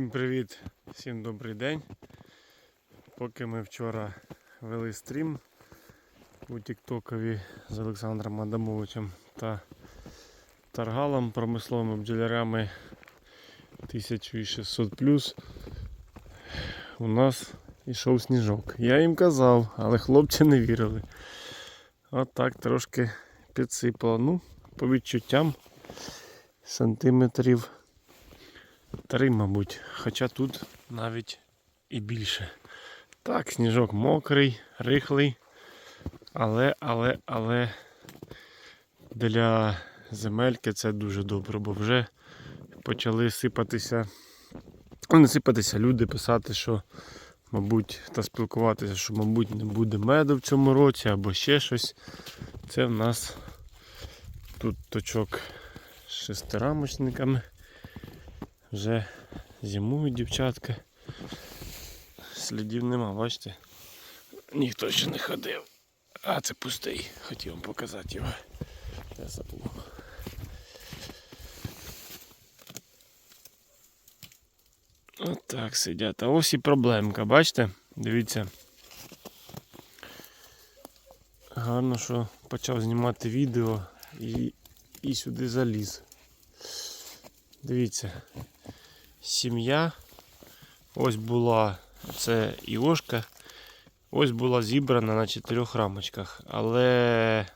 Всім привіт, всім добрий день. Поки ми вчора вели стрім у Тіктокові з Олександром Адамовичем та Таргалом, промисловими бджолярями 1600 у нас ішов сніжок. Я їм казав, але хлопці не вірили. От так трошки підсипало. Ну, по відчуттям сантиметрів Три, мабуть, хоча тут навіть і більше. Так, сніжок мокрий, рихлий, але, але, але для земельки це дуже добре, бо вже почали сипатися, ну не сипатися, люди писати, що, мабуть, та спілкуватися, що, мабуть, не буде меду в цьому році або ще щось. Це в нас тут точок з шестирамочниками. Вже зимують дівчатка. Слідів нема, бачите? Ніхто ще не ходив. А це пустий. Хотів вам показати його. Я забув. От так сидять. А ось і проблемка, бачите? Дивіться. Гарно, що почав знімати відео і, і сюди заліз. Дивіться, сім'я. Ось була це Іошка. Ось була зібрана на чотирьох рамочках. Але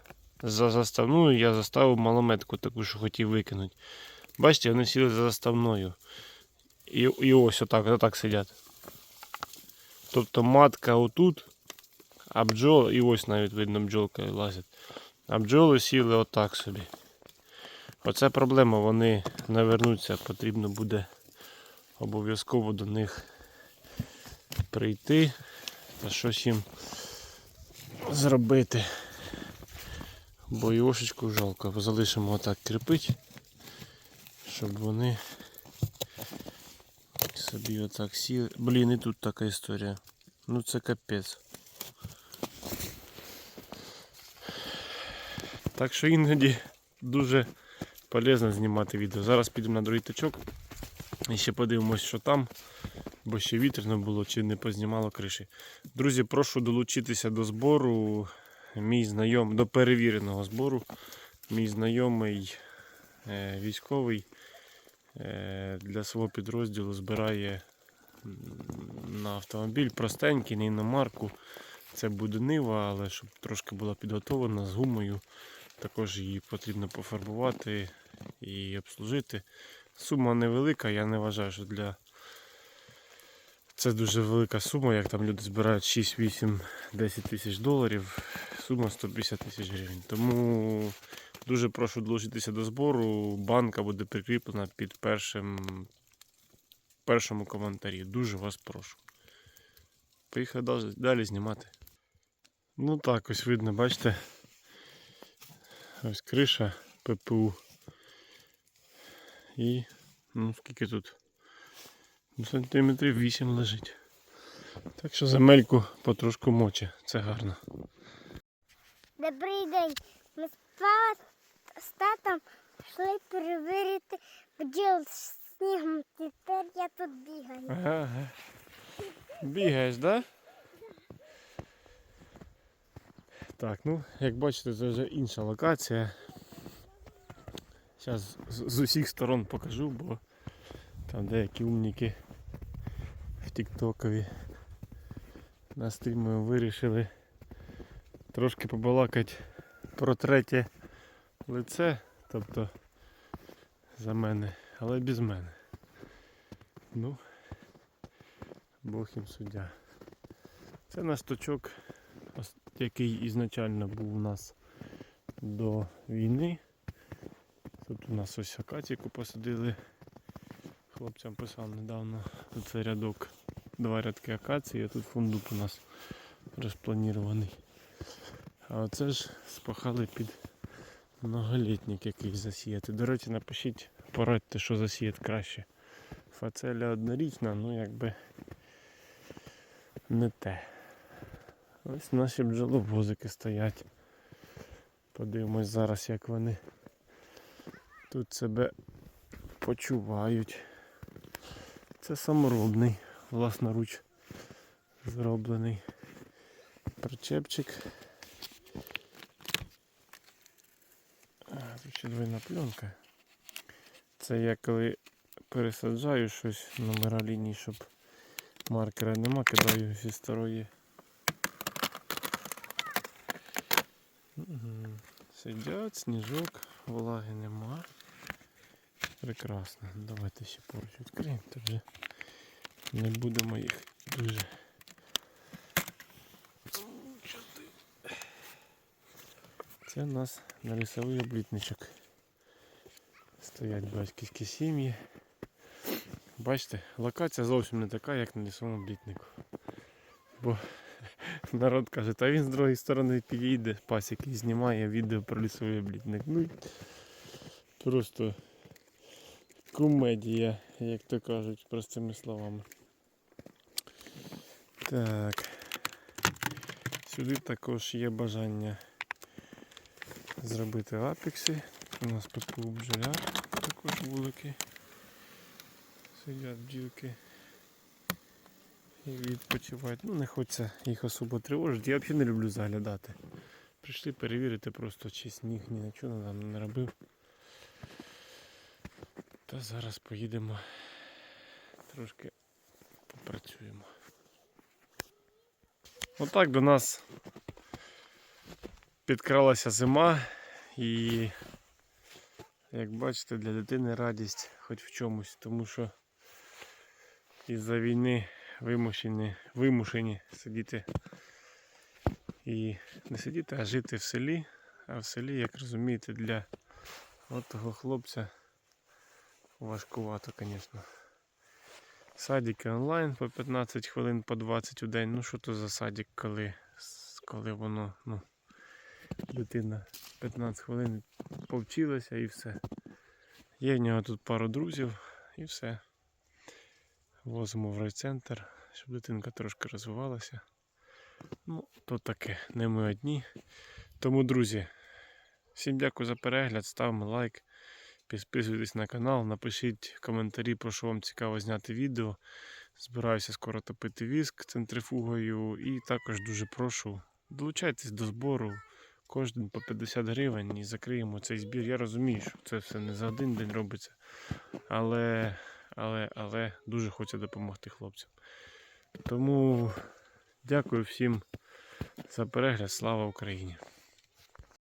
за заставною я заставив малометку таку, що хотів викинути. Бачите, вони сіли за заставною. І, і ось отак, отак сидять. Тобто матка отут, а бджол, і ось навіть видно бджолка лазить. А бджоли сіли отак собі. Оце проблема, вони не вернуться, потрібно буде обов'язково до них прийти та щось їм зробити. Бо Іошечку жалко, залишимо отак кріпить, щоб вони собі отак сіли. Блін, і тут така історія. Ну це капець. Так що іноді дуже полезно знімати відео. Зараз підемо на другий тачок і ще подивимось, що там, бо ще вітряно було чи не познімало криші. Друзі, прошу долучитися до збору. Мій знайомий, до перевіреного збору. Мій знайомий е, військовий е, для свого підрозділу збирає на автомобіль простенький, не на марку. Це буде нива, але щоб трошки була підготовлена з гумою. Також її потрібно пофарбувати і обслужити. Сума невелика, я не вважаю, що для це дуже велика сума, як там люди збирають 6, 8, 10 тисяч доларів, сума 150 тисяч гривень. Тому дуже прошу долучитися до збору. Банка буде прикріплена під першим першому коментарі. Дуже вас прошу. Поїхали далі, знімати. Ну так, ось видно, бачите. Ось криша ППУ. І ну скільки тут? Сантиметрів 8 лежить. Так що земельку потрошку моче, це гарно. Добрий день. Ми з татом йшли перевірити бджіл з снігом. Тепер я тут бігаю. Ага. Бігаєш, да? Так, ну, як бачите, це вже інша локація. Зараз з, усіх сторон покажу, бо там деякі умніки в Тіктокові на стрімі вирішили трошки побалакати про третє лице, тобто за мене, але без мене. Ну, Бог їм суддя. Це наш точок, який ізначально був у нас до війни. Тут у нас ось акаційку посадили. Хлопцям писав недавно. Це рядок, два рядки акації, а тут фундук у нас розпланірований. А оце ж спахали під многолітник якийсь засіяти. До речі, напишіть, порадьте, що засіяти краще. Фацеля однорічна, ну якби не те. Ось наші бджоловозики стоять. Подивимось зараз, як вони тут себе почувають. Це саморобний, власноруч зроблений причепчик. Тут ще двойна пленка. Це я коли пересаджаю щось номера ліній, щоб маркера нема, кидаю зі старої. Сидять, сніжок, влаги нема. Прекрасно. Давайте ще поруч відкриємо, то вже не будемо їх дуже. Це у нас на лісовий облітничок. Стоять батьківські сім'ї. Бачите, локація зовсім не така, як на лісовому облітнику. Бо народ каже, та він з другої сторони підійде, пасіки і знімає відео про лісовий облітник. Ну, просто комедія, як то кажуть, простими словами. Так. Сюди також є бажання зробити апекси. У нас ППУ бджоляр, також вулики. Сидять бджілки. І відпочивають. Ну, не хочеться їх особо тривожити. Я взагалі не люблю заглядати. Прийшли перевірити просто, чи сніг ні на чого нам не робив. Та зараз поїдемо трошки попрацюємо. Отак до нас підкралася зима і, як бачите, для дитини радість хоч в чомусь, тому що із-за війни вимушені, вимушені сидіти і не сидіти, а жити в селі. А в селі, як розумієте, для от того хлопця важкувато, звісно. Садики онлайн по 15 хвилин, по 20 у день. Ну що то за садик, коли, коли воно, ну, дитина 15 хвилин повчилася і все. Є в нього тут пару друзів і все. Возимо в райцентр, щоб дитинка трошки розвивалася. Ну, то таке, не ми одні. Тому, друзі, всім дякую за перегляд, ставимо лайк. Підписуйтесь на канал, напишіть коментарі, про що вам цікаво зняти відео. Збираюся скоро топити віск центрифугою. І також дуже прошу, долучайтесь до збору. Кожен по 50 гривень і закриємо цей збір. Я розумію, що це все не за один день робиться. Але, але, але дуже хочу допомогти хлопцям. Тому дякую всім за перегляд. Слава Україні!